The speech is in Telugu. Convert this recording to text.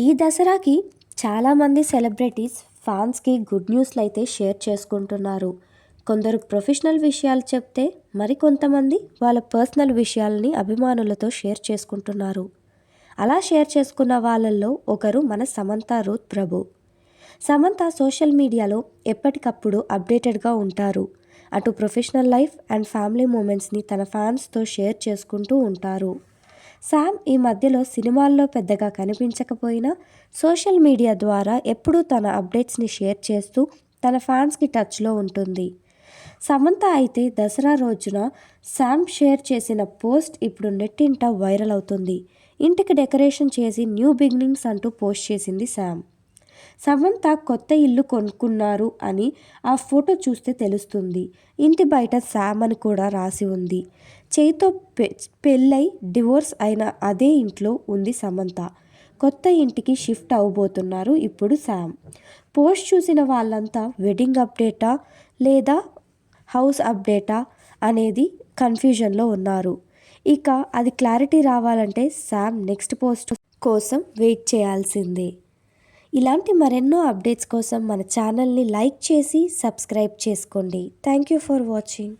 ఈ దసరాకి చాలామంది సెలబ్రిటీస్ ఫ్యాన్స్కి గుడ్ న్యూస్లు అయితే షేర్ చేసుకుంటున్నారు. కొందరు ప్రొఫెషనల్ విషయాలు చెప్తే మరికొంతమంది వాళ్ళ పర్సనల్ విషయాలని అభిమానులతో షేర్ చేసుకుంటున్నారు. అలా షేర్ చేసుకున్న వాళ్ళల్లో ఒకరు మన సమంత రూత్ ప్రభు. సమంత సోషల్ మీడియాలో ఎప్పటికప్పుడు అప్డేటెడ్గా ఉంటారు. అటు ప్రొఫెషనల్ లైఫ్ అండ్ ఫ్యామిలీ మూమెంట్స్ని తన ఫ్యాన్స్తో షేర్ చేసుకుంటూ ఉంటారు. శామ్ ఈ మధ్యలో సినిమాల్లో పెద్దగా కనిపించకపోయినా సోషల్ మీడియా ద్వారా ఎప్పుడూ తన అప్డేట్స్ని షేర్ చేస్తూ తన ఫ్యాన్స్కి టచ్లో ఉంటుంది. సమంత అయితే దసరా రోజున శామ్ షేర్ చేసిన పోస్ట్ ఇప్పుడు నెట్టింట వైరల్ అవుతుంది. ఇంటికి డెకరేషన్ చేసి న్యూ బిగినింగ్స్ అంటూ పోస్ట్ చేసింది శామ్ సమంత కొత్త ఇల్లు కొనుక్కున్నారు అని ఆ ఫోటో చూస్తే తెలుస్తుంది. ఇంటి బయట శామ్ అని కూడా రాసి ఉంది. చేయితో పె పెళ్ళై డివోర్స్ అయిన అదే ఇంట్లో ఉంది సమంత. కొత్త ఇంటికి షిఫ్ట్ అవబోతున్నారు ఇప్పుడు శామ్ పోస్ట్ చూసిన వాళ్ళంతా వెడ్డింగ్ అప్డేటా లేదా హౌస్ అప్డేటా అనేది కన్ఫ్యూజన్లో ఉన్నారు. ఇక అది క్లారిటీ రావాలంటే శామ్ నెక్స్ట్ పోస్ట్ కోసం వెయిట్ చేయాల్సిందే. ఇలాంటి మరెన్నో అప్డేట్స్ కోసం మన ఛానల్ని లైక్ చేసి సబ్స్క్రైబ్ చేసుకోండి. Thank you for watching.